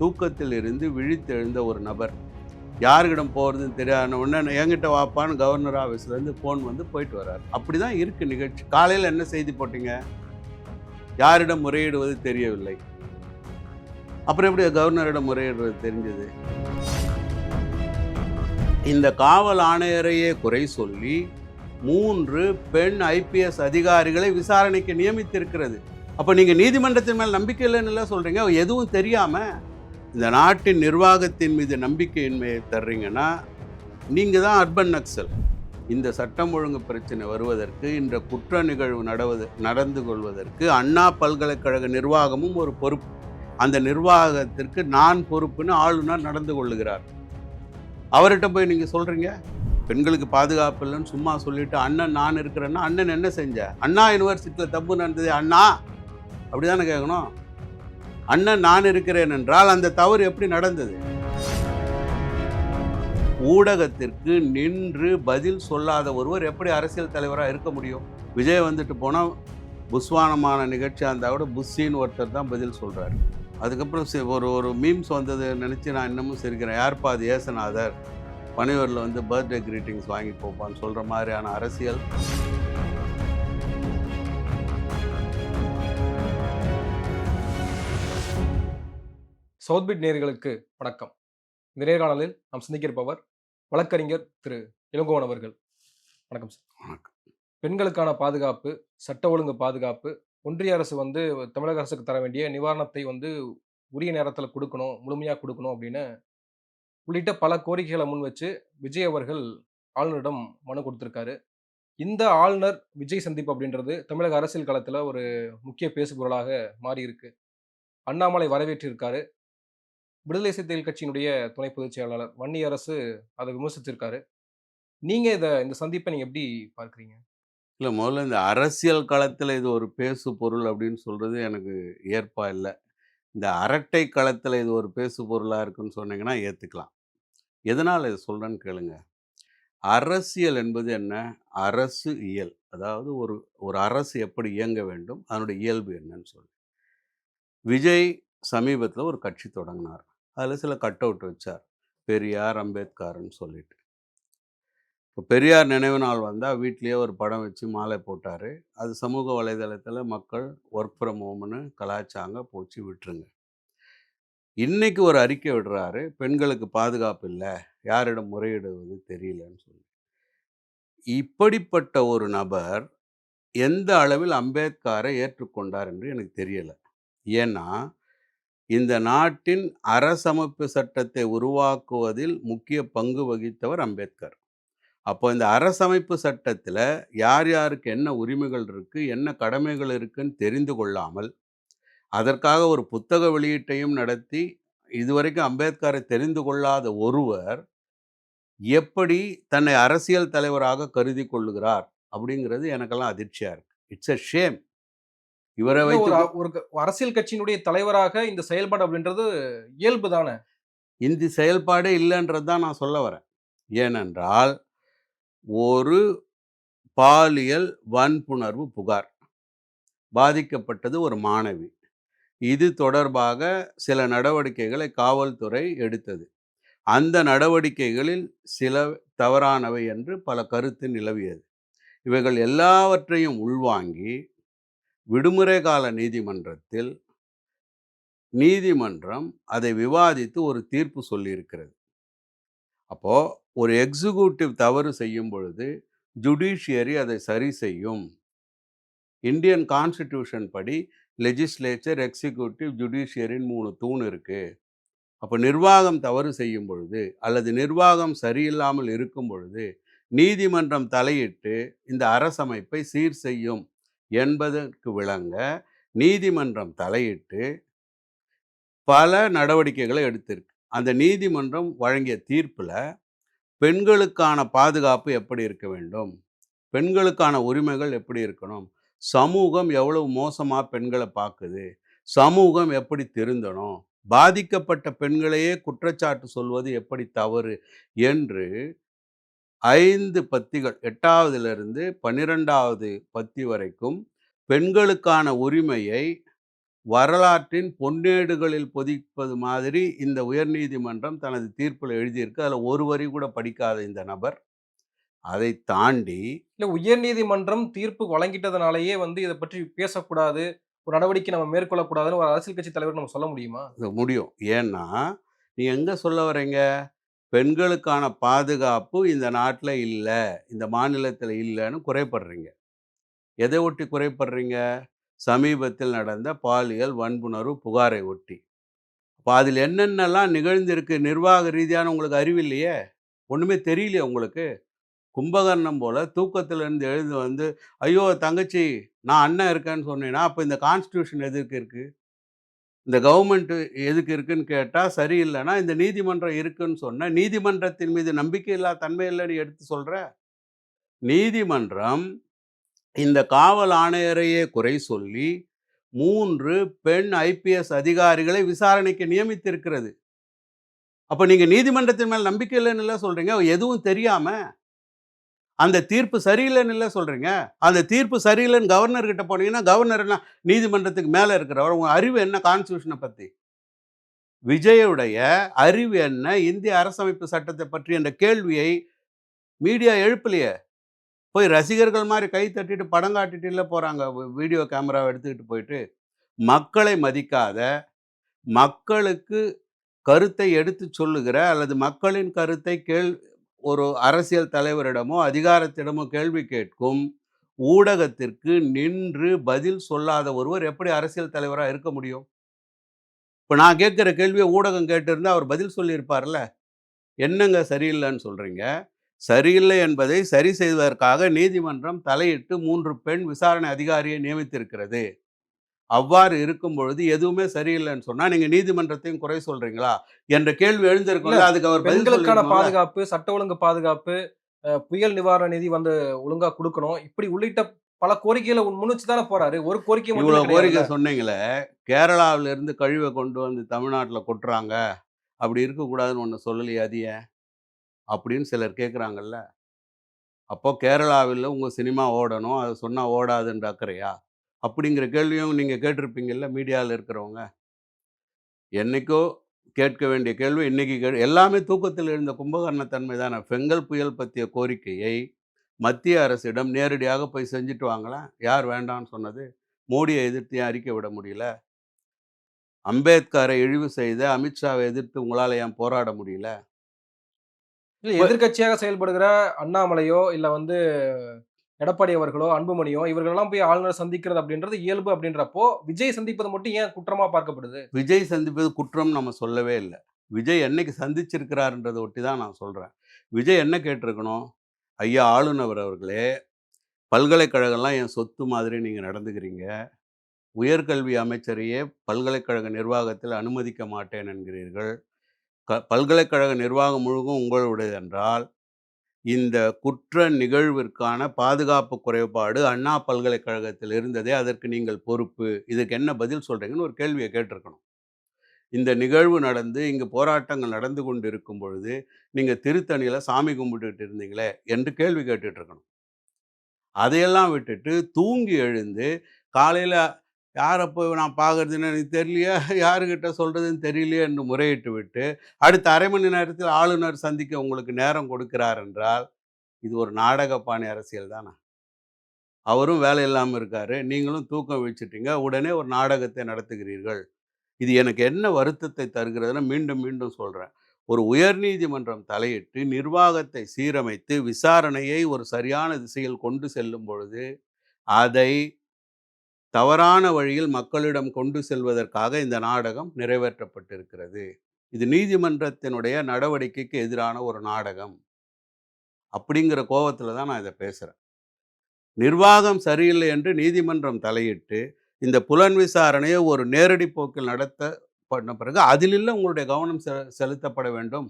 தூக்கத்தில் இருந்து விழித்தெழுந்த ஒரு நபர். யாருக்கிடம் போகிறதுன்னு தெரியாத உடனே என்கிட்ட வாப்பான்னு கவர்னர் ஆஃபீஸ்லேருந்து ஃபோன் வந்து போயிட்டு வர்றார். அப்படி தான் இருக்குது நிகழ்ச்சி. காலையில் என்ன செய்தி போட்டீங்க? யாரிடம் முறையிடுவது தெரியவில்லை. அப்புறம் எப்படி கவர்னரிடம் முறையிடுவது தெரிஞ்சது? இந்த காவல் ஆணையரையே குறை சொல்லி மூன்று பெண் ஐபிஎஸ் அதிகாரிகளை விசாரணைக்கு நியமித்திருக்கிறது. அப்போ நீங்கள் நீதிமன்றத்தின் மேல் நம்பிக்கை இல்லைன்னு சொல்கிறீங்க எதுவும் தெரியாமல் இந்த நாட்டின் நிர்வாகத்தின் மீது நம்பிக்கையின்மையை தர்றீங்கன்னா நீங்கள் தான் அர்பன் நக்சல். இந்த சட்டம் ஒழுங்கு பிரச்சனை வருவதற்கு இந்த குற்ற நிகழ்வு நடவது நடந்து கொள்வதற்கு அண்ணா பல்கலைக்கழக நிர்வாகமும் ஒரு பொறுப்பு. அந்த நிர்வாகத்திற்கு நான் பொறுப்புன்னு ஆளுநர் நடந்து கொள்ளுகிறார். அவர்கிட்ட போய் நீங்கள் சொல்கிறீங்க பெண்களுக்கு பாதுகாப்பு இல்லைன்னு சும்மா சொல்லிட்டு அண்ணன் நான் இருக்கிறேன்னா அண்ணன் என்ன செஞ்ச? அண்ணா யூனிவர்சிட்டியில் தப்பு நடந்தது அண்ணா? அப்படி தானே கேட்கணும். அண்ணன் நான் இருக்கிறேன் என்றால் அந்த தவறு எப்படி நடந்தது? ஊடகத்திற்கு நின்று பதில் சொல்லாத ஒருவர் எப்படி அரசியல் தலைவராக இருக்க முடியும்? விஜய் வந்துட்டு போனால் புஸ்வானமான நிகழ்ச்சியாக இருந்தால் கூட புஸ்ஸின்னு ஒருத்தர் தான் பதில் சொல்கிறாரு அதுக்கப்புறம் சி- ஒரு ஒரு மீம்ஸ் வந்தது நினச்சி நான் இன்னமும் சிரிக்கிறேன். யார்ப்பா அது ஏசநாதர்? பனையூரில் வந்து பர்த்டே கிரீட்டிங்ஸ் வாங்கி போப்பான்னு சொல்கிற மாதிரியான அரசியல். சவுத்பிட் நேயர்களுக்கு வணக்கம். இந்த நேர்காணலில் நாம் சந்திக்கிருப்பவர் வழக்கறிஞர் திரு. இளங்கோவன் அவர்கள். வணக்கம் சார். வணக்கம். பெண்களுக்கான பாதுகாப்பு சட்ட ஒழுங்கு பாதுகாப்பு ஒன்றிய அரசு வந்து தமிழக அரசுக்கு தர வேண்டிய நிவாரணத்தை வந்து உரிய நேரத்தில் கொடுக்கணும் முழுமையாக கொடுக்கணும் அப்படின்னு உள்ளிட்ட பல கோரிக்கைகளை முன் வச்சு விஜய் அவர்கள் ஆளுநரிடம் மனு கொடுத்திருக்காரு. இந்த ஆளுநர் விஜய் சந்திப்பு அப்படின்றது தமிழக அரசியல் களத்தில் ஒரு முக்கிய பேசுபொருளாக மாறி இருக்கு அண்ணாமலை வரவேற்றிருக்காரு. விடுதலை சிறுத்தைகள் கட்சியினுடைய துணை பொதுச் செயலாளர் வன்னி அரசு அதை விமர்சிச்சிருக்காரு. நீங்க இதை இந்த சந்திப்பை நீங்க எப்படி பார்க்குறீங்க? இல்லை முதல்ல இந்த அரசியல் களத்தில் இது ஒரு பேசு பொருள் அப்படின்னு சொல்கிறது எனக்கு ஏற்பா இல்லை. இந்த அரட்டை களத்தில் இது ஒரு பேசு பொருளாக இருக்குன்னு சொன்னீங்கன்னா ஏற்றுக்கலாம் எதனால் இதை சொல்கிறேன்னு கேளுங்க. அரசியல் என்பது என்ன? அரசு இயல். அதாவது ஒரு ஒரு அரசு எப்படி இயங்க வேண்டும்? அதனுடைய இயல்பு என்னன்னு சொல்லி விஜய் சமீபத்தில் ஒரு கட்சி தொடங்கினார். அதில் சில கட் அவுட் வச்சார். பெரியார் அம்பேத்கர்னு சொல்லிட்டு. இப்போ பெரியார் நினைவு நாள் வந்தால் வீட்லேயே ஒரு படம் வச்சு மாலை போட்டார். அது சமூக வலைதளத்தில் மக்கள் ஒர்க் ஃப்ரம் ஹோம்னு கலாச்சாங்க போச்சு விட்டுருங்க. இன்றைக்கி ஒரு அறிக்கை விடுறாரு பெண்களுக்கு பாதுகாப்பு இல்லை யாரிடம் முறையிடுவது தெரியலன்னு சொல்லி. இப்படிப்பட்ட ஒரு நபர் எந்த அளவில் அம்பேத்கரை ஏற்றுக்கொண்டார் என்று எனக்கு தெரியலை. ஏன்னா இந்த நாட்டின் அரசமைப்பு சட்டத்தை உருவாக்குவதில் முக்கிய பங்கு வகித்தவர் அம்பேத்கர். அப்போ இந்த அரசமைப்பு சட்டத்தில் யார் யாருக்கு என்ன உரிமைகள் இருக்குது என்ன கடமைகள் இருக்குன்னு தெரிந்து கொள்ளாமல் அதற்காக ஒரு புத்தக வெளியீட்டையும் நடத்தி இதுவரைக்கும் அம்பேத்கரை தெரிந்து கொள்ளாத ஒருவர் எப்படி தன்னை அரசியல் தலைவராக கருதி கொள்ளுகிறார் அப்படிங்கிறது எனக்கெல்லாம் அதிர்ச்சியாக இருக்குது இட்ஸ் அ ஷேம் இவரை வைத்து ஒரு அரசியல் கட்சியினுடைய தலைவராக இந்த செயல்பாடு அப்படின்றது இயல்பு தானே? இந்த செயல்பாடே இல்லைன்றது தான் நான் சொல்ல வரேன். ஏனென்றால் ஒரு பாலியல் வன்புணர்வு புகார் பாதிக்கப்பட்டது ஒரு மாணவி. இது தொடர்பாக சில நடவடிக்கைகளை காவல்துறை எடுத்தது. அந்த நடவடிக்கைகளில் சில தவறானவை என்று பல கருத்து நிலவியது. இவைகள் எல்லாவற்றையும் உள்வாங்கி விடுமுறை கால நீதிமன்றத்தில் நீதிமன்றம் அதை விவாதித்து ஒரு தீர்ப்பு சொல்லியிருக்கிறது. அப்போது ஒரு எக்ஸிக்யூட்டிவ் தவறு செய்யும் பொழுது ஜுடிஷியரி அதை சரி செய்யும். இந்தியன் கான்ஸ்டிடியூஷன் படி லெஜிஸ்லேச்சர் எக்ஸிக்யூட்டிவ் ஜுடிஷியரின் மூணு தூண் இருக்குது அப்போ நிர்வாகம் தவறு செய்யும் பொழுது அல்லது நிர்வாகம் சரியில்லாமல் இருக்கும் பொழுது நீதிமன்றம் தலையிட்டு இந்த அரசமைப்பை சீர் செய்யும். என்பதற்கு விளங்க நீதிமன்றம் தலையிட்டு பல நடவடிக்கைகளை எடுத்திருக்கு. அந்த நீதிமன்றம் வழங்கிய தீர்ப்பில் பெண்களுக்கான பாதுகாப்பு எப்படி இருக்க வேண்டும்? பெண்களுக்கான உரிமைகள் எப்படி இருக்கணும்? சமூகம் எவ்வளவு மோசமாக பெண்களை பார்க்குது சமூகம் எப்படி திருந்தணும்? பாதிக்கப்பட்ட பெண்களையே குற்றச்சாட்டு சொல்வது எப்படி தவறு? என்று ஐந்து பத்திகள் எட்டாவதிலிருந்து பன்னிரெண்டாவது பத்தி வரைக்கும் பெண்களுக்கான உரிமையை வரலாற்றின் பொன்னேடுகளில் பொதிப்பது மாதிரி இந்த உயர்நீதிமன்றம் தனது தீர்ப்புல எழுதியிருக்கு. அதுல ஒரு வரி கூட படிக்காத இந்த நபர், அதை தாண்டி இல்ல உயர்நீதிமன்றம் தீர்ப்பு வழங்கிட்டதுனாலேயே வந்து இத பற்றி பேசக்கூடாது, ஒரு நடவடிக்கை நம்ம மேற்கொள்ளக்கூடாதுன்னு ஒரு அரசியல் கட்சி தலைவர் நம்ம சொல்ல முடியுமா? முடியும். ஏன்னா, நீங்க எங்க சொல்ல வர்றீங்க? பெண்களுக்கான பாதுகாப்பு இந்த நாட்டில் இல்லை இந்த மாநிலத்தில் இல்லைன்னு குறைபடுறீங்க. எதை ஒட்டி குறைபடுறீங்க? சமீபத்தில் நடந்த பாலியல் வன்புணர்வு புகாரை ஒட்டி. அப்போ அதில் என்னென்னலாம் நிகழ்ந்திருக்கு நிர்வாக ரீதியான உங்களுக்கு அறிவில்லையே ஒன்றுமே தெரியலையே தெரியலையா உங்களுக்கு? கும்பகர்ணம் போல் தூக்கத்திலேருந்து எழுந்து வந்து, "ஐயோ! தங்கச்சி நான் அண்ணன் இருக்கேன்னு சொன்னேன்னா அப்போ இந்த கான்ஸ்டியூஷன் எதுக்கு இருக்குது இந்த கவர்மெண்ட் எதுக்கு இருக்குன்னு கேட்டால் சரியில்லைன்னா இந்த நீதிமன்றம் இருக்குன்னு சொன்ன, நீதிமன்றத்தின் மீது நம்பிக்கை இல்லா தன்மை இல்லைன்னு எடுத்து சொல்கிற நீதிமன்றம் இந்த காவல் ஆணையரையே குறை சொல்லி, மூன்று பெண் ஐபிஎஸ் அதிகாரிகளை விசாரணைக்கு நியமித்திருக்கிறது. அப்போ நீங்கள் நீதிமன்றத்தின் மேல் நம்பிக்கை இல்லைன்னு சொல்கிறீங்க எதுவும் தெரியாமல் அந்த தீர்ப்பு சரியில்லைன்னு இல்லை சொல்கிறீங்க அந்த தீர்ப்பு சரியில்லைன்னு கவர்னர்கிட்ட போனீங்கன்னா, கவர்னர் என்ன நீதிமன்றத்துக்கு மேலே இருக்கிறவர். உங்கள் அறிவு என்ன கான்ஸ்டியூஷனை பற்றி விஜயுடைய அறிவு என்ன? இந்திய அரசமைப்பு சட்டத்தை பற்றி என்ற கேள்வியை மீடியா எழுப்பலையே! போய் ரசிகர்கள் மாதிரி கை தட்டிட்டு படம் காட்டிட்டு இல்லை போகிறாங்க வீடியோ கேமராவை எடுத்துக்கிட்டு போயிட்டு. மக்களை மதிக்காத, மக்களுக்கு கருத்தை எடுத்து சொல்லுகிற அல்லது மக்களின் கருத்தை கேள் ஒரு அரசியல் தலைவரிடமோ, அதிகாரத்திடமோ கேள்வி கேட்கும் ஊடகத்திற்கு நின்று பதில் சொல்லாத ஒருவர் எப்படி அரசியல் தலைவராக இருக்க முடியும்? இப்போ நான் கேட்குற கேள்வியை ஊடகம் கேட்டிருந்தால் அவர் பதில் சொல்லியிருப்பார்ல. என்னங்க சரியில்லைன்னு சொல்கிறீங்க சரியில்லை என்பதை சரி செய்வதற்காக நீதிமன்றம் தலையிட்டு மூன்று பெண் விசாரணை அதிகாரியை நியமித்திருக்கிறது. அவ்வாறு இருக்கும் பொழுது எதுவுமே சரியில்லன்னு சொன்னா, நீங்க நீதிமன்றத்தையும் குறை சொல்றீங்களா? என்ற கேள்வி இல்ல எழுந்திருக்கும்ல. அதுக்கு அவர் பெண்களுக்கான. பாதுகாப்பு, சட்ட ஒழுங்கு பாதுகாப்பு, புயல் நிவாரண நிதி வந்து ஒழுங்கா குடுக்கணும். இப்படி உள்ளிட்ட பல கோரிக்கைகள முன்வச்சு தானே போறாரு. ஒரு கோரிக்கை மட்டுமே இவ்வளோ கோரிக்கை. சொன்னீங்களே, கேரளாவில இருந்து கழிவ கொண்டு வந்து தமிழ்நாட்டுல கொட்டுறாங்க. அப்படி இருக்கக்கூடாதுன்னு ஒண்ணு சொல்லலையே அது ஏன்? அப்படின்னு சிலர் கேட்குறாங்கல்ல. அப்போ கேரளாவில உங்க சினிமா ஓடணும். அத சொன்னா ஓடாதுன்ற அக்கறையா? அப்படிங்கிற கேள்வியும் நீங்க கேட்டிருப்பீங்கல்ல மீடியால இருக்கிறவங்க. என்னைக்கோ கேட்க வேண்டிய கேள்வி இன்னைக்கு கே எல்லாமே தூக்கத்தில் எழுந்த கும்பகர்ண தன்மை தானே. பெங்கல் புயல் பத்திய கோரிக்கையை மத்திய அரசிடம் நேரடியாக போய் செஞ்சுட்டு வாங்களேன். யார் வேண்டான்னு சொன்னது? மோடிய எதிர்த்து ஏன் அறிக்கை விட முடியல? அம்பேத்கரை இழிவு செய்த அமித்ஷாவை எதிர்த்து உங்களால ஏன் போராட முடியல? எதிர்க்கட்சியாக செயல்படுகிற அண்ணாமலையோ, இல்ல வந்து எடப்பாடி அவர்களோ, அன்புமணியோ இவர்களெல்லாம் போய் ஆளுநரை சந்திக்கிறது அப்படின்றது இயல்பு அப்படின்றப்போ, விஜய் சந்திப்பது மட்டும் ஏன் குற்றமா பார்க்கப்படுது? விஜய் சந்திப்பது குற்றம்னு நம்ம சொல்லவே இல்லை விஜய் என்னைக்கு சந்திச்சிருக்கிறார்ன்றத ஒட்டி தான் நான் சொல்றேன். விஜய் என்ன கேட்டிருக்கணும்? ஐயா ஆளுநர் அவர்களே, பல்கலைக்கழகம்லாம் என் சொத்து மாதிரி நீங்கள் நடந்துக்கிறீங்க. உயர்கல்வி அமைச்சரையே பல்கலைக்கழக நிர்வாகத்தில் அனுமதிக்க மாட்டேன் என்கிறீர்கள். க பல்கலைக்கழக நிர்வாகம் முழுவதும் உங்களுடையது என்றால், இந்த குற்ற நிகழ்விற்கான பாதுகாப்பு குறைபாடு அண்ணா பல்கலைக்கழகத்தில் இருந்ததே அதற்கு நீங்கள் பொறுப்பு. இதுக்கு என்ன பதில் சொல்கிறீங்கன்னு ஒரு கேள்வியை கேட்டிருக்கணும். இந்த நிகழ்வு நடந்து, இங்கு போராட்டங்கள் நடந்து கொண்டு இருக்கும் பொழுது, நீங்கள் திருத்தணியில் சாமி கும்பிட்டுக்கிட்டு இருந்தீங்களே என்று கேள்வி கேட்டுட்ருக்கணும் அதையெல்லாம் விட்டுட்டு தூங்கி எழுந்து, காலையில் யாரை போய் நான் பார்க்கறதுன்னு எனக்கு தெரியலையே, யாருக்கிட்ட சொல்கிறதுன்னு தெரியலையே என்று முறையிட்டு விட்டு, அடுத்த அரை மணி நேரத்தில் ஆளுநர் சந்திக்க உங்களுக்கு நேரம் கொடுக்கிறார் என்றால், இது ஒரு நாடக பாணி அரசியல் தானே அவரும் வேலை இல்லாமல் இருக்காரு. நீங்களும் தூக்கம் வச்சுட்டீங்க உடனே ஒரு நாடகத்தை நடத்துகிறீர்கள். இது எனக்கு என்ன வருத்தத்தை தருகிறதுன்னு மீண்டும் மீண்டும் சொல்கிறேன் ஒரு உயர்நீதிமன்றம் தலையிட்டு நிர்வாகத்தை சீரமைத்து, விசாரணையை ஒரு சரியான திசையில் கொண்டு செல்லும் பொழுது, அதை தவறான வழியில் மக்களிடம் கொண்டு செல்வதற்காக இந்த நாடகம் நிறைவேற்றப்பட்டிருக்கிறது. இது நீதிமன்றத்தினுடைய நடவடிக்கைக்கு எதிரான ஒரு நாடகம். அப்படிங்கிற கோபத்தில் தான் நான் இதை பேசுகிறேன் நிர்வாகம் சரியில்லை என்று நீதிமன்றம் தலையிட்டு, இந்த புலன் விசாரணையை ஒரு நேரடி போக்கில் நடத்த பண்ண பிறகு, அதிலில்ல உங்களுடைய கவனம் செ செலுத்தப்பட வேண்டும்.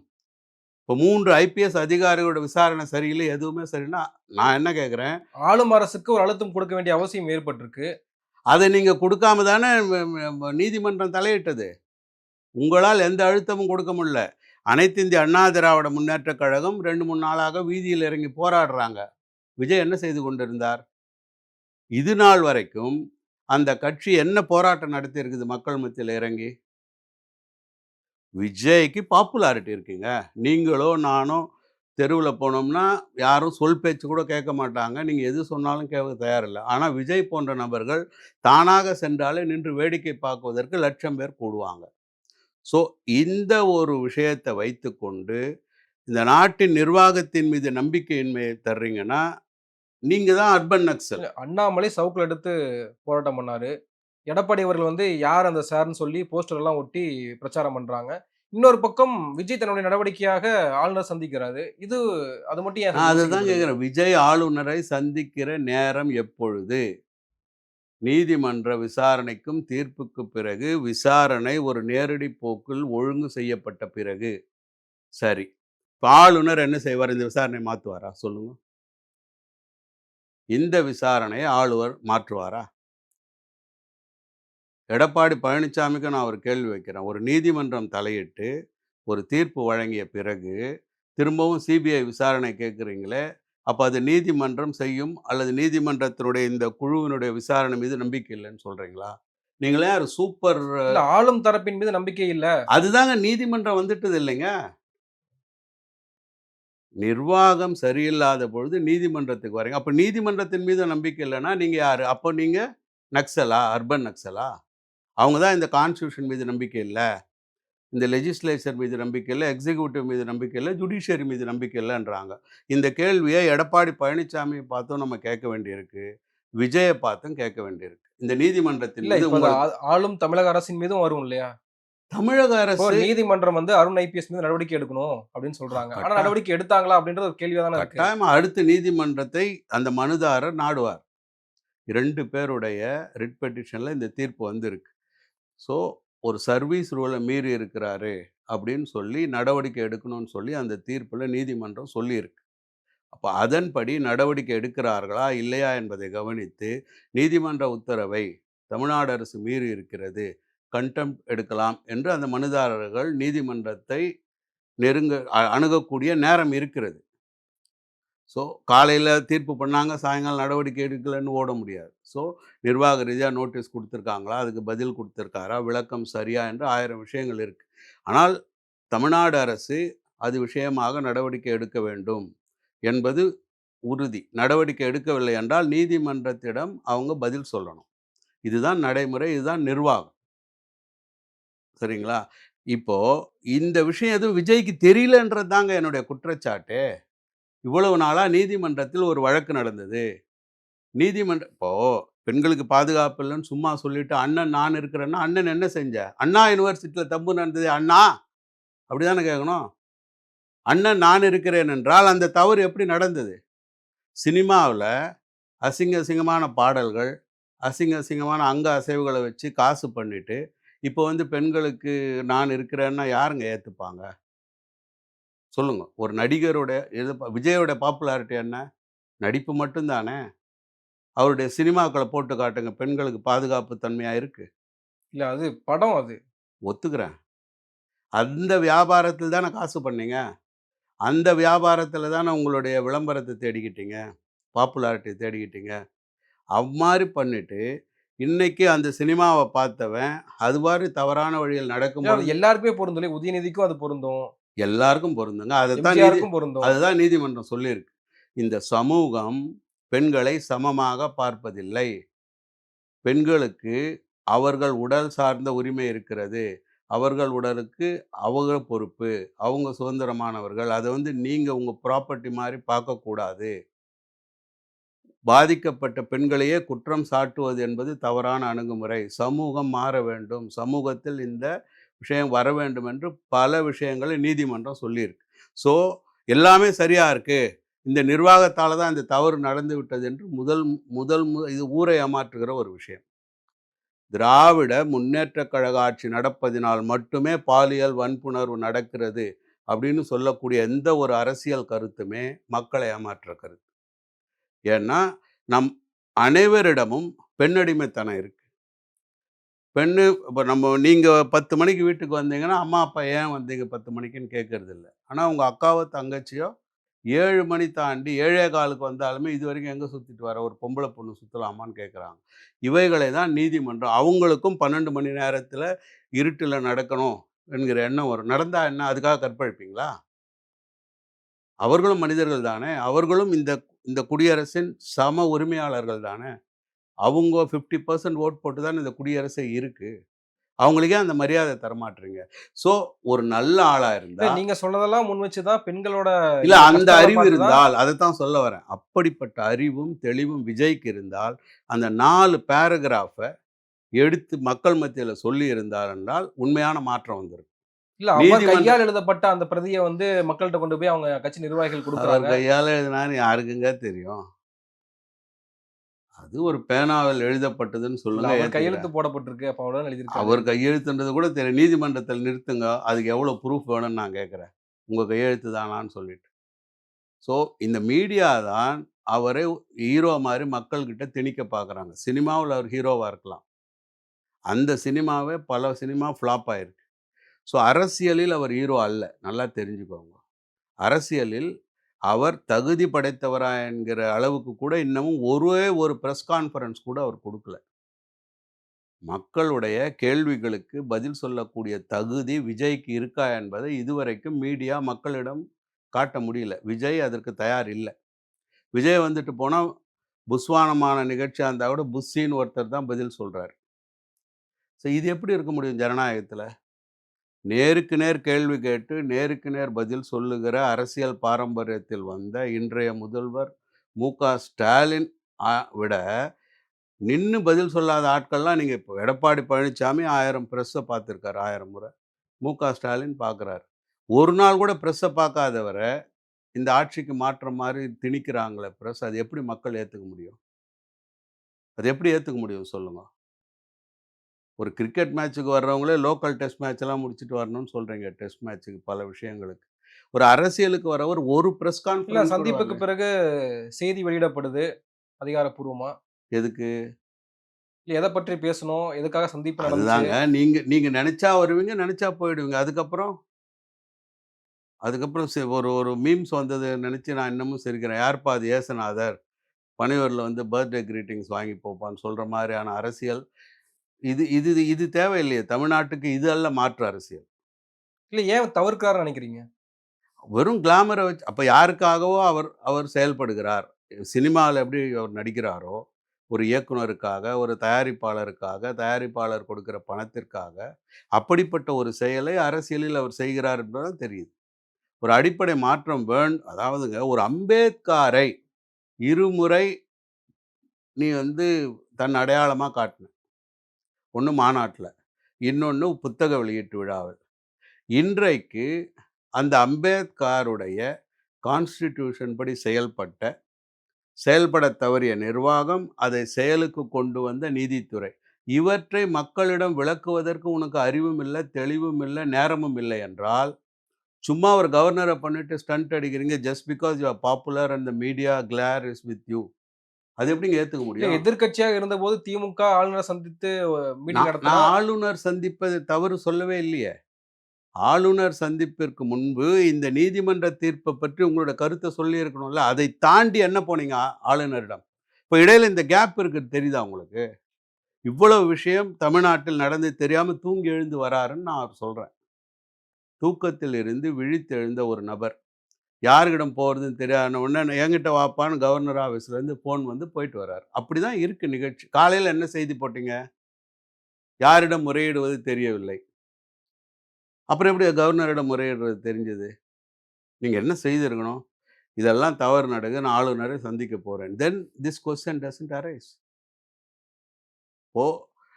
இப்போ மூன்று ஐபிஎஸ் அதிகாரிகளோட விசாரணை சரியில்லை, எதுவுமே சரின்னா நான் என்ன கேட்குறேன் ஆளும் அரசுக்கு ஒரு அழுத்தம் கொடுக்க வேண்டிய அவசியம் ஏற்பட்டிருக்கு. அதை நீங்கள் கொடுக்காம தானே நீதிமன்றம் தலையிட்டது. உங்களால் எந்த அழுத்தமும் கொடுக்க முடியல. அனைத்து இந்திய அண்ணா திராவிட முன்னேற்றக் கழகம் 2, 3 நாளாக வீதியில் இறங்கி போராடுறாங்க. விஜய் என்ன செய்து கொண்டிருந்தார்? இது நாள் வரைக்கும் அந்த கட்சி என்ன போராட்டம் நடத்தியிருக்குது மக்கள் மத்தியில் இறங்கி? விஜய்க்கு பாப்புலாரிட்டி இருக்குங்க. நீங்களோ, நானோ தெருவில் போனோம்னா, யாரும் சொல் பேச்சு கூட கேட்க மாட்டாங்க. நீங்கள் எது சொன்னாலும் கேட்க தயாரில்லை ஆனால் விஜய் போன்ற நபர்கள் தானாக சென்றாலே நின்று வேடிக்கை பார்க்குவதற்கு லட்சம் பேர் கூடுவாங்க. ஸோ, இந்த ஒரு விஷயத்த வைத்துக்கொண்டு, இந்த நாட்டின் நிர்வாகத்தின் மீது நம்பிக்கையின்மையை தர்றீங்கன்னா, நீங்கள் தான் அர்பன் நக்சல். அண்ணாமலை சவுக்கில் எடுத்து போராட்டம் பண்ணார் எடப்பாடி அவர்கள் வந்து யார் அந்த சார்னு சொல்லி போஸ்டர்லாம் ஒட்டி பிரச்சாரம் பண்ணுறாங்க இன்னொரு பக்கம் விஜய் தன்னுடைய நடவடிக்கையாக ஆளுநர் சந்திக்கிறாரு. இது அது மட்டும் அதுதான்? கேட்கிறேன். விஜய் ஆளுநரை சந்திக்கிற நேரம் எப்பொழுது? நீதிமன்ற விசாரணைக்கும் தீர்ப்புக்கு பிறகு, விசாரணை ஒரு நேரடி போக்கில் ஒழுங்கு செய்யப்பட்ட பிறகு. சரி. ஆளுநர் என்ன செய்வார்? இந்த விசாரணைய மாத்துவாரா? சொல்லுங்க. இந்த விசாரணைய ஆளுவர் மாற்றுவாரா? எடப்பாடி பழனிசாமிக்கு நான் ஒரு கேள்வி வைக்கிறேன். ஒரு நீதிமன்றம் தலையிட்டு, ஒரு தீர்ப்பு வழங்கிய பிறகு, திரும்பவும் சிபிஐ விசாரணை கேட்கிறீங்களே, அப்ப அது நீதிமன்றம் செய்யும் அல்லது நீதிமன்றத்தினுடைய இந்த குழுவினுடைய விசாரணை மீது நம்பிக்கை இல்லன்னு சொல்றீங்களா? நீங்களே ஒரு சூப்பர் ஆளும் தரப்பின் மீது நம்பிக்கை இல்ல. அதுதாங்க நீதிமன்றம் வந்துட்டது இல்லைங்க. நிர்வாகம் சரியில்லாத பொழுது நீதிமன்றத்துக்கு வரீங்க. அப்ப நீதிமன்றத்தின் மீது நம்பிக்கை இல்லன்னா, நீங்க யாரு? அப்போ நீங்க நக்சலா? அர்பன் நக்சலா? அவங்க தான் இந்த கான்ஸ்டிடியூஷன் மீது நம்பிக்கை இல்ல. இந்த லெஜிஸ்லேச்சர் மீது நம்பிக்கை இல்ல, எக்ஸிக்யூட்டிவ் மீது நம்பிக்கை இல்ல, ஜுடிஷியரி மீது நம்பிக்கை இல்லன்றாங்க. இந்த கேள்விய எடப்பாடி பழனிசாமிய பார்த்தும் நம்ம கேட்க வேண்டியிருக்கு. விஜய பார்த்தும் கேட்க வேண்டியிருக்கு. இந்த ஆ ஆளும் தமிழக அரசின் மீதும் வரும் இல்லையா? தமிழக அரசு நீதிமன்றம் வந்து அருண் ஐபிஎஸ் மீது நடவடிக்கை எடுக்கணும் அப்படின்னு சொல்றாங்க. ஆனா நடவடிக்கை எடுத்தாங்களா அப்படின்றது ஒரு கேள்வியா தானே இருக்கு. கட்டாயமா அடுத்து நீதிமன்றத்தை அந்த மனுதாரர் நாடுவார். 2 பேருடைய ரிட் பெட்டிஷன்ல இந்த தீர்ப்பு வந்திருக்கு. ஸோ, ஒரு சர்வீஸ் ரூலை மீறி இருக்கிறாரு அப்படின்னு சொல்லி நடவடிக்கை எடுக்கணும்னு சொல்லி அந்த தீர்ப்பில் நீதிமன்றம் சொல்லியிருக்கு. அப்போ அதன்படி நடவடிக்கை எடுக்கிறார்களா? இல்லையா? என்பதை கவனித்து, நீதிமன்ற உத்தரவை தமிழ்நாடு அரசு மீறி இருக்கிறது. கண்டெம் எடுக்கலாம் என்று அந்த மனுதாரர்கள் நீதிமன்றத்தை நெருங்க அணுகக்கூடிய நேரம் இருக்கிறது. ஸோ, காலையில் தீர்ப்பு பண்ணாங்க, சாயங்காலம் நடவடிக்கை எடுக்கலன்னு ஓட முடியாது. ஸோ, நிர்வாக ரீதியாக நோட்டீஸ் கொடுத்துருக்காங்களா அதுக்கு பதில் கொடுத்துருக்காரா விளக்கம் சரியா? என்று ஆயிரம் விஷயங்கள் இருக்குது ஆனால் தமிழ்நாடு அரசு அது விஷயமாக நடவடிக்கை எடுக்க வேண்டும் என்பது உறுதி. நடவடிக்கை எடுக்கவில்லை என்றால் நீதிமன்றத்திடம் அவங்க பதில் சொல்லணும். இதுதான் நடைமுறை. இதுதான் நிர்வாகம். சரிங்களா? இப்போ இந்த விஷயம் எதுவும் விஜய்க்கு தெரியலன்றது தாங்க என்னுடைய குற்றச்சாட்டே. இவ்வளவு நாளாக நீதிமன்றத்தில் ஒரு வழக்கு நடந்தது. நீதிமன்ற இப்போ பெண்களுக்கு பாதுகாப்பு இல்லைன்னு சும்மா சொல்லிட்டு, அண்ணன் நான் இருக்கிறேன்னா, அண்ணன் என்ன செஞ்ச? அண்ணா யூனிவர்சிட்டியில் தப்பு நடந்தது அண்ணா! அப்படிதானே கேட்கணும். அண்ணன் நான் இருக்கிறேன் என்றால் அந்த தவறு எப்படி நடந்தது? சினிமாவில் அசிங்க அசிங்கமான பாடல்கள், அசிங்க அசிங்கமான அங்க அசைவுகளை வச்சு காசு பண்ணிவிட்டு இப்போ வந்து பெண்களுக்கு நான் இருக்கிறேன்னா யாருங்க ஏற்றுப்பாங்க சொல்லுங்க. ஒரு நடிகருடைய இது விஜயோட பாப்புலாரிட்டி என்ன? நடிப்பு மட்டும் தானே. அவருடைய சினிமாக்கள போட்டு காட்டுங்க. பெண்களுக்கு பாதுகாப்பு தன்மையா இருக்கு. இல்ல அது படம் அது. ஒத்துக்கிறேன். அந்த வியாபாரத்தில் தானே காசு பண்ணீங்க. அந்த வியாபாரத்தில தானே உங்களுடைய விளம்பரத்த தேடிக்கிட்டீங்க. பாப்புலாரிட்டி தேடிக்கிட்டீங்க. அம்மாரி பண்ணிட்டு, இன்னைக்கு அந்த சினிமாவ பார்த்தவன், அது மாரி தவறான வழியில் நடக்கும்பொழுது எல்லாருக்குமே பொருந்தும்? உதயநிதிக்கும் அது பொருந்தும். எல்லாருக்கும் பொருந்துங்க. பொருந்தும். அதுதான் நீதிமன்றம் சொல்லியிருக்கு. இந்த சமூகம் பெண்களை சமமாக பார்ப்பதில்லை. பெண்களுக்கு அவர்கள் உடல் சார்ந்த உரிமை இருக்கிறது. அவர்கள் உடலுக்கு அவங்க பொறுப்பு. அவங்க சுதந்திரமானவர்கள். அத வந்து நீங்க உங்க ப்ராப்பர்ட்டி மாரி பார்க்கக்கூடாது. பாதிக்கப்பட்ட பெண்களையே குற்றம் சாட்டுவது என்பது தவறான அணுகுமுறை. சமூகம் மாற வேண்டும். சமூகத்தில் இந்த விஷயம் வர வேண்டும் என்று பல விஷயங்களை நீதிமன்றம் சொல்லியிருக்கு. ஸோ, எல்லாமே சரியாக இருக்குது இந்த நிர்வாகத்தால் தான் இந்த தவறு நடந்து விட்டது என்று முதல் முதல் மு இது ஊரை ஏமாற்றுகிற ஒரு விஷயம். திராவிட முன்னேற்றக் கழக ஆட்சி நடப்பதினால் மட்டுமே பாலியல் வன்புணர்வு நடக்கிறது அப்படின்னு சொல்லக்கூடிய எந்த ஒரு அரசியல் கருத்துமே மக்களை ஏமாற்ற கருத்து. ஏன்னா, நம் அனைவரிடமும் பெண்ணடிமைத்தனம் இருக்கு. பெண்ணு இப்போ நம்ம நீங்கள் பத்து மணிக்கு வீட்டுக்கு வந்தீங்கன்னா, அம்மா, அப்பா ஏன் வந்தீங்க 10 மணிக்குன்னு கேட்கறதில்ல. ஆனால் உங்கள் அக்காவோ, தங்கச்சியோ ஏழு மணி தாண்டி 7:15க்கு வந்தாலுமே இது வரைக்கும் எங்கே சுற்றிட்டு வர? ஒரு பொம்பளை பொண்ணு சுற்றலாமான்னு கேட்குறாங்க. இவைகளை தான் நீதிமன்றம் அவங்களுக்கும் 12 மணி நேரத்தில் இருட்டில் நடக்கணும் என்கிற எண்ணம் வரும். நடந்தால் என்ன? அதுக்காக கற்பழிப்பீங்களா? அவர்களும் மனிதர்கள் தானே! அவர்களும் இந்த இந்த குடியரசின் சம உரிமையாளர்கள் தானே! அவங்க 50% வோட் போட்டு தானே இந்த குடியரசே இருக்கு. அவங்களுக்கு அந்த மரியாதை தரமாட்றீங்க? ஸோ ஒரு நல்ல ஆளா இல்ல இருந்தா நீங்க சொன்னதெல்லாம் முன் வச்சு தான் பெண்களோட இல்ல அந்த அறிவு தான் இருந்தால் அதத்தான் சொல்ல வரேன். அப்படிப்பட்ட அறிவும், தெளிவும் விஜய்க்கு இருந்தால், அந்த 4 பேராகிராஃப எடுத்து மக்கள் மத்தியில சொல்லி இருந்தார் என்றால், உண்மையான மாற்றம் வந்திருக்கும். இல்ல அவர் கையால் எழுதப்பட்ட அந்த பிரதிய வந்து மக்கள்ட்ட கொண்டு போய் அவங்க கட்சி நிர்வாகிகள் குடுக்குறாங்க. கையால எழுதினான்னு யாருக்குங்க தெரியும்? அது ஒரு பேனாவில் எழுதப்பட்டதுன்னு சொல்லுங்க அவர். கையெழுத்து போடப்பட்டிருக்கு. அப்ப அவர் தானே எழுதியிருக்காரு. அவர் கையெழுத்துன்றது கூட தெரியும். நீதிமன்றத்தில் நிறுத்துங்க. அதுக்கு எவ்வளோ ப்ரூஃப் வேணும்னு நான் கேட்கிறேன். உங்க கையெழுத்து தானான்னு சொல்லிட்டு. ஸோ இந்த மீடியா தான் அவரை ஹீரோ மாரி மக்கள்கிட்ட திணிக்க பார்க்குறாங்க. சினிமாவுல அவர் ஹீரோவா இருக்கலாம். அந்த சினிமாவே பல சினிமா ஃப்ளாப் ஆயிருக்கு. ஸோ அரசியலில் அவர் ஹீரோ அல்ல. நல்லா தெரிஞ்சுக்கோங்க. அரசியலில் அவர் தகுதி படைத்தவரா என்கிற அளவுக்கு கூட இன்னமும் ஒரே ஒரு ப்ரெஸ் கான்ஃபரன்ஸ் கூட அவர் கொடுக்கல. மக்களுடைய கேள்விகளுக்கு பதில் சொல்லக்கூடிய தகுதி விஜய்க்கு இருக்கா என்பதை இதுவரைக்கும் மீடியா மக்களிடம் காட்ட முடியல. விஜய் அதற்கு தயார் இல்லை. விஜய் வந்துட்டு போனால் புஸ்வானமான நிகழ்ச்சியாக இருந்தால் கூட புஸ்ஸின்னு ஒருத்தர் தான் பதில் சொல்கிறார் ஸோ இது எப்படி இருக்க முடியும் ஜனநாயகத்தில்? நேருக்கு நேர் கேள்வி கேட்டு, நேருக்கு நேர் பதில் சொல்லுகிற அரசியல் பாரம்பரியத்தில் வந்த இன்றைய முதல்வர் மு.க. ஸ்டாலின் விட நின்று பதில் சொல்லாத ஆட்கள்லாம் நீங்கள் இப்போ எடப்பாடி பழனிசாமி ஆயிரம் ப்ரெஸ்ஸை பார்த்துருக்காரு ஆயிரம் முறை. மு.க. ஸ்டாலின் பார்க்குறாரு. ஒரு நாள் கூட ப்ரெஸ்ஸை பார்க்காதவரை இந்த ஆட்சிக்கு மாற்றம் மாதிரி திணிக்கிறாங்களே ப்ரெஸ் அது எப்படி மக்கள் ஏற்றுக்க முடியும்? அது எப்படி ஏற்றுக்க முடியும் சொல்லுங்கள் ஒரு கிரிக்கெட் மேட்ச்சுக்கு வர்றவங்களே லோக்கல் டெஸ்ட் மேட்ச்லாம் முடிச்சுட்டு வரணும்னு சொல்றீங்க. டெஸ்ட் மேட்ச்சுக்கு பல விஷயங்களுக்கு. ஒரு அரசியலுக்கு வரவர் ஒரு பிரஸ் கான்ஃபரன்ஸ் சந்திப்புக்கு. பிறகு செய்தி வெளியிடப்படுது. அதிகாரப்பூர்வமா. எதுக்கு? இல்ல எத பற்றி பேசணும்? எதுக்காக சந்திப்பு? அதுதாங்க. நீங்க நீங்க நெனச்சா வருவீங்க, நெனச்சா போயிடுவீங்க. அதுக்கப்புறம்? அதுக்கப்புறம் ஒரு ஒரு மீம்ஸ் வந்தது நெனச்சு நான் இன்னமும் சிரிக்கிறேன். யார்ப்பா அது ஏசுநாதர்? பனையூர்ல வந்து பர்த்டே கிரீட்டிங்ஸ் வாங்கி போப்பான்னு சொல்ற மாரியான அரசியல். இது இது இது தேவையில்லையே! தமிழ்நாட்டுக்கு இது அல்ல மாற்று அரசியல். இல்ல ஏன் தவிர்க்கிறார்ன்னு நெனைக்கிறீங்க? வெறும் கிளாமர வச்சு அப்ப யாருக்காகவோ அவர் அவர் செயல்படுகிறார். சினிமால எப்படி அவர் நடிக்கிறாரோ, ஒரு இயக்குனருக்காக, ஒரு தயாரிப்பாளருக்காக, தயாரிப்பாளர் கொடுக்கிற பணத்திற்காக, அப்படிப்பட்ட ஒரு செயலை அரசியலில் அவர் செய்கிறார் என்பது தெரியுது. ஒரு அடிப்படை மாற்றம் வேண் அதாவதுங்க ஒரு அம்பேத்கரை இருமுறை நீ வந்து தன் அடையாளமா காட்டின. ஒன்று மாநாட்டில் இன்னொன்று புத்தக வெளியீட்டு விழாவில். இன்றைக்கு அந்த அம்பேத்கருடைய கான்ஸ்டிடியூஷன் படி செயல்பட்ட, செயல்படத் தவறிய நிர்வாகம், அதை செயலுக்கு கொண்டு வந்த நீதித்துறை. இவற்றை மக்களிடம் விளக்குவதற்கு உனக்கு அறிவும் இல்லை தெளிவும் இல்லை நேரமும் இல்லை என்றால், சும்மா ஒரு கவர்னரை பண்ணிட்டு ஸ்டண்ட் அடிக்கிறீங்க. Just because you are popular and the media glare is with you. அது எப்படிங்க ஏத்துக்க முடியும்? எதிர்க்கட்சியாக இருந்தபோது திமுக ஆளுநர சந்தித்து மீட்டிங் ஆளுநர் சந்திப்பது தவறு சொல்லவே இல்லையே! ஆளுநர் சந்திப்பிற்கு முன்பு இந்த நீதிமன்ற தீர்ப்ப பற்றி உங்களோட கருத்த சொல்லியிருக்கணும்ல. அதை தாண்டி என்ன போனீங்க ஆளுநரிடம்? இப்ப இடையில இந்த கேப் இருக்கு தெரியுதா உங்களுக்கு? இவ்வளவு விஷயம் தமிழ்நாட்டில் நடந்து தெரியாம தூங்கி எழுந்து வராருன்னு நான் சொல்றேன். தூக்கத்தில் இருந்து விழித்தெழுந்த ஒரு நபர். யாருக்கிடம் போகிறதுன்னு தெரியாத உடனே என்கிட்ட வாப்பான்னு கவர்னர் ஆஃபீஸ்லேருந்து ஃபோன் வந்து போயிட்டு வராரு. அப்படிதான் இருக்குது நிகழ்ச்சி. காலையில் என்ன செய்தி போட்டீங்க? யாரிடம் முறையிடுவது தெரியவில்லை. அப்புறம் எப்படி கவர்னரிடம் முறையிடுறது தெரிஞ்சது? நீங்கள் என்ன செய்திருக்கணும்? இதெல்லாம் தவறு நடக்கு நான் ஆளுநரை சந்திக்க போகிறேன் then this question doesn't arise. ஓ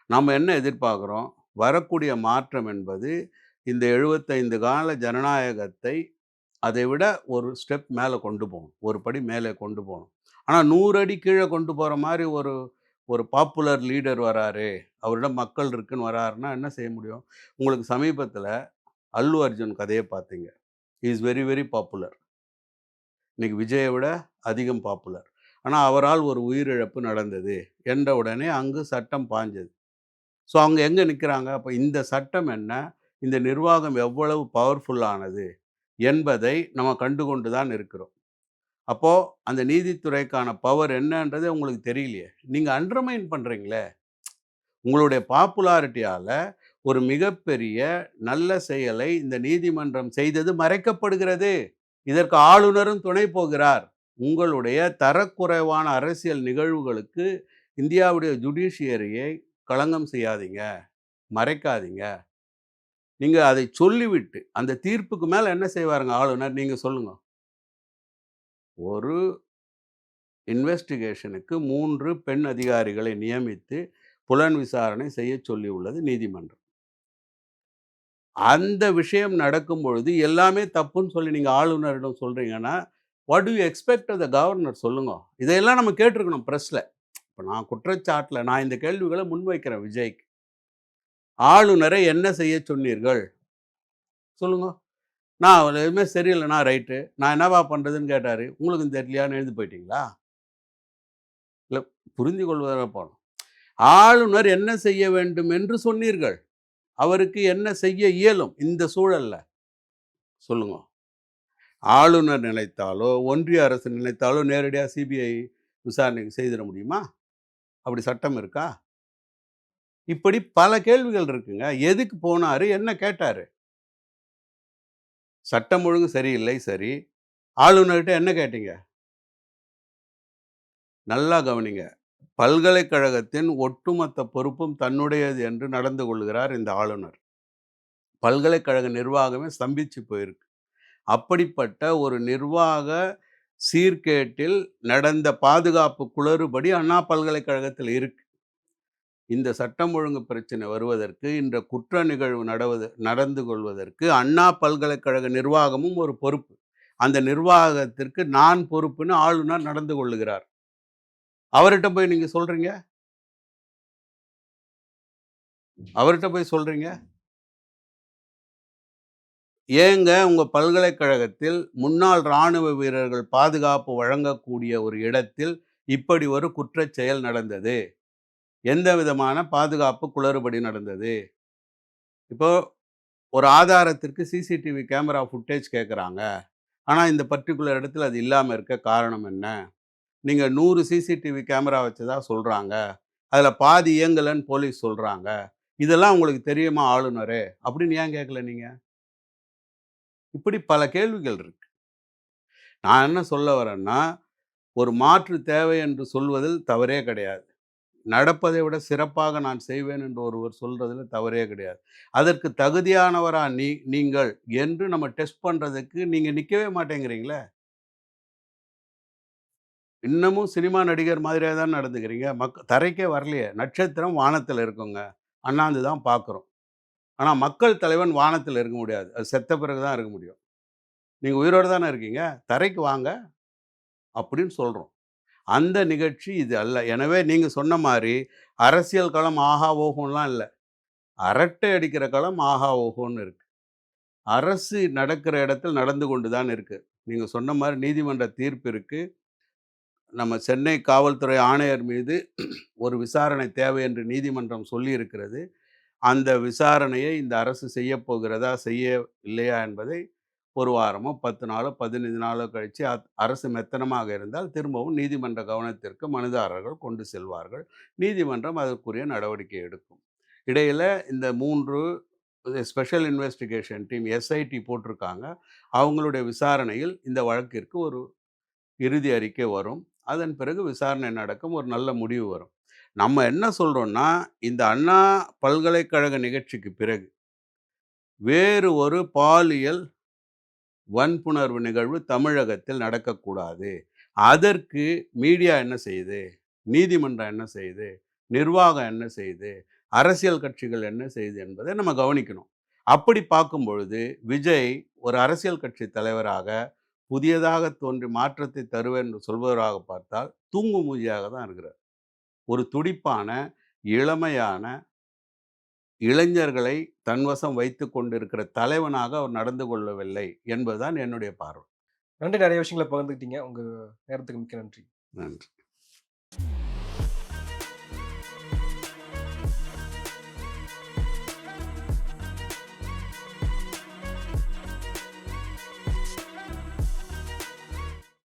நம்ம என்ன எதிர்பார்க்குறோம் வரக்கூடிய மாற்றம் என்பது இந்த 75 கால ஜனநாயகத்தை அதை விட ஒரு ஸ்டெப் மேலே கொண்டு போகணும் ஒரு படி மேலே கொண்டு போகணும் ஆனால் நூறு அடி கீழே கொண்டு போகிற மாதிரி ஒரு ஒரு பாப்புலர் லீடர் வராரு. அவரிடம் மக்கள் இருக்குன்னு வராருன்னா என்ன செய்ய முடியும்? உங்களுக்கு சமீபத்தில் அல்லு அர்ஜுன் கதையை பார்த்தீங்க. Is very very popular. இன்னைக்கு விஜயை விட அதிகம் பாப்புலர். ஆனால் அவரால் ஒரு உயிரிழப்பு நடந்தது என்ற உடனே அங்கு சட்டம் பாய்ஞ்சது. ஸோ அவங்க எங்கே நிற்கிறாங்க அப்போ இந்த சட்டம் என்ன? இந்த நிர்வாகம் எவ்வளவு பவர்ஃபுல்லானது என்பதை நம்ம கண்டுகொண்டு தான் இருக்கிறோம். அப்போது அந்த நீதித்துறைக்கான பவர் என்னன்றதே உங்களுக்கு தெரியலையே. நீங்கள் அண்டர்மைன் பண்ணுறீங்களே உங்களுடைய பாப்புலாரிட்டியால் ஒரு மிகப்பெரிய நல்ல செயலை இந்த நீதிமன்றம் செய்தது மறைக்கப்படுகிறது. இதற்கு ஆளுநரும் துணை போகிறார். உங்களுடைய தரக்குறைவான அரசியல் நிகழ்வுகளுக்கு இந்தியாவுடைய ஜுடிஷியரியை களங்கம் செய்யாதீங்க. மறைக்காதீங்க. நீங்கள் அதை சொல்லிவிட்டு, அந்த தீர்ப்புக்கு மேலே என்ன செய்வாருங்க ஆளுநர்? நீங்கள் சொல்லுங்க. ஒரு இன்வெஸ்டிகேஷனுக்கு மூன்று பெண் அதிகாரிகளை நியமித்து புலன் விசாரணை செய்யச் சொல்லியுள்ளது நீதிமன்றம். அந்த விஷயம் நடக்கும் பொழுது எல்லாமே தப்புன்னு சொல்லி நீங்கள் ஆளுநரிடம் சொல்கிறீங்கன்னா what you expect of the governor சொல்லுங்க. இதையெல்லாம் நம்ம கேட்டிருக்கணும் ப்ரெஸ்ஸில் இப்போ நான் குற்றச்சாட்டில் நான் இந்த கேள்விகளை முன்வைக்கிறேன் விஜய்க்கு. ஆளுநரை என்ன செய்யச் சொன்னீர்கள்? சொல்லுங்க. நான் அவர் எதுவுமே சரியில்லைண்ணா ரைட்டு. நான் என்னவா பண்ணுறதுன்னு கேட்டார் உங்களுக்கும் தெரியலையான்னு எழுந்து போயிட்டீங்களா? இல்லை புரிந்து கொள்வதாக போனோம் ஆளுநர் என்ன செய்ய வேண்டும் என்று சொன்னீர்கள். அவருக்கு என்ன செய்ய இயலும் இந்த சூழலில் சொல்லுங்க. ஆளுநர் நினைத்தாலோ, ஒன்றிய அரசு நினைத்தாலோ நேரடியாக சிபிஐ விசாரணைக்கு செய்திட முடியுமா? அப்படி சட்டம் இருக்கா? இப்படி பல கேள்விகள் இருக்குங்க. எதுக்கு போனாரு? என்ன கேட்டாரு? சட்டம் ஒழுங்கு சரியில்லை சரி. ஆளுநர்கிட்ட என்ன கேட்டீங்க? நல்லா கவனிங்க. பல்கலைக்கழகத்தின் ஒட்டுமொத்த பொறுப்பும் தன்னுடையது என்று நடந்து கொள்கிறார் இந்த ஆளுநர். பல்கலைக்கழக நிர்வாகமே ஸ்தம்பிச்சு போயிருக்கு. அப்படிப்பட்ட ஒரு நிர்வாக சீர்கேட்டில் நடந்த பாதுகாப்பு குளறுபடி அண்ணா பல்கலைக்கழகத்தில் இருக்கு. இந்த சட்டம் ஒழுங்கு பிரச்சனை வருவதற்கு, இந்த குற்ற நிகழ்வு நடவது நடந்து கொள்வதற்கு அண்ணா பல்கலைக்கழக நிர்வாகமும் ஒரு பொறுப்பு. அந்த நிர்வாகத்திற்கு நான் பொறுப்புன்னு ஆளுநர் நடந்து கொள்ளுகிறார். அவர்கிட்ட போய் நீங்கள் சொல்கிறீங்க அவர்கிட்ட போய் சொல்கிறீங்க ஏங்க உங்கள் பல்கலைக்கழகத்தில் முன்னாள் ராணுவ வீரர்கள் பாதுகாப்பு வழங்கக்கூடிய ஒரு இடத்தில் இப்படி ஒரு குற்றச்செயல் நடந்தது. எந்த விதமான பாதுகாப்பு குளறுபடி நடந்தது? இப்போ ஒரு ஆதாரத்திற்கு சிசிடிவி கேமரா ஃபுட்டேஜ் கேட்குறாங்க. ஆனால் இந்த பர்ட்டிகுலர் இடத்துல அது இல்லாமல் இருக்க காரணம் என்ன? நீங்கள் நூறு சிசிடிவி கேமரா வச்சதா சொல்கிறாங்க அதில் பாதி இயங்கலைன்னு போலீஸ் சொல்கிறாங்க இதெல்லாம் உங்களுக்கு தெரியுமா ஆளுநரே? அப்படின்னு ஏன் கேட்கல நீங்கள் இப்படி பல கேள்விகள் இருக்கு. நான் என்ன சொல்ல வரேன்னா, ஒரு மாற்று தேவை என்று சொல்வதில் தவறே கிடையாது. நடப்பதை விட சிறப்பாக நான் செய்வேன் என்று ஒருவர் சொல்கிறதுல தவறே கிடையாது. அதற்கு தகுதியானவரா நீ நீங்கள் என்று நம்ம டெஸ்ட் பண்ணுறதுக்கு நீங்கள் நிற்கவே மாட்டேங்கிறீங்களே. இன்னமும் சினிமா நடிகர் மாதிரியா தான் நடந்துக்கிறீங்க. மக் தரைக்கே வரலையே. நட்சத்திரம் வானத்தில் இருக்குங்க. அண்ணாந்து தான் பார்க்குறோம். ஆனால் மக்கள் தலைவன் வானத்தில் இருக்க முடியாது. அது செத்த பிறகு தான் இருக்க முடியும். நீங்கள் உயிரோட தானே இருக்கீங்க. தரைக்கு வாங்க. அப்படின்னு சொல்கிறோம் அந்த நிகழ்ச்சி இது அல்ல. எனவே நீங்கள் சொன்ன மாதிரி அரசியல் களம் ஆஹா ஓஹோன்லாம் இல்லை அரட்டை அடிக்கிற களம் ஆஹா ஓஹோன்னு இருக்குது அரசு நடக்கிற இடத்தில் நடந்து கொண்டு தான் இருக்குது நீங்கள் சொன்ன மாதிரி நீதிமன்ற தீர்ப்பு இருக்குது நம்ம சென்னை காவல்துறை ஆணையர் மீது ஒரு விசாரணை தேவை என்று நீதிமன்றம் சொல்லியிருக்கிறது. அந்த விசாரணையை இந்த அரசு செய்யப் போகிறதா? செய்யவில்லையா? என்பதை ஒரு வாரமோ, 10 நாளோ, 15 நாளோ கழிச்சு அரசு மெத்தனமாக இருந்தால் திரும்பவும் நீதிமன்ற கவனத்திற்கு மனுதாரர்கள் கொண்டு செல்வார்கள். நீதிமன்றம் அதற்குரிய நடவடிக்கை எடுக்கும். இடையில் இந்த மூன்று ஸ்பெஷல் இன்வெஸ்டிகேஷன் டீம் எஸ்ஐடி போட்டிருக்காங்க. அவங்களுடைய விசாரணையில் இந்த வழக்கிற்கு ஒரு இறுதி அறிக்கை வரும். அதன் பிறகு விசாரணை நடக்கும். ஒரு நல்ல முடிவு வரும். நம்ம என்ன சொல்கிறோன்னா இந்த அண்ணா பல்கலைக்கழக நிகழ்ச்சிக்கு பிறகு வேறு ஒரு பாலியல் வன்புணர்வு நிகழ்வு தமிழகத்தில் நடக்கக்கூடாது. அதற்கு மீடியா என்ன செய்யுது? நீதிமன்றம் என்ன செய்யுது? நிர்வாகம் என்ன செய்யுது? அரசியல் கட்சிகள் என்ன செய்யுது என்பதை நம்ம கவனிக்கணும். அப்படி பார்க்கும் பொழுது விஜய் ஒரு அரசியல் கட்சி தலைவராக புதியதாக தோன்றி மாற்றத்தை தருவேன் என்று சொல்பவராக பார்த்தால் தூங்கு மூஞ்சியாக தான் இருக்கிறார். ஒரு துடிப்பான, இளமையான இளைஞர்களை தன்வசம் வைத்துக் கொண்டிருக்கிற தலைவனாக அவர் நடந்து கொள்ளவில்லை என்பதுதான் என்னுடைய பார்வை. நன்றி. நெறைய விஷயங்கள பகிர்ந்துக்கிட்டீங்க. உங்க நேரத்துக்கு மிக்க நன்றி. நன்றி.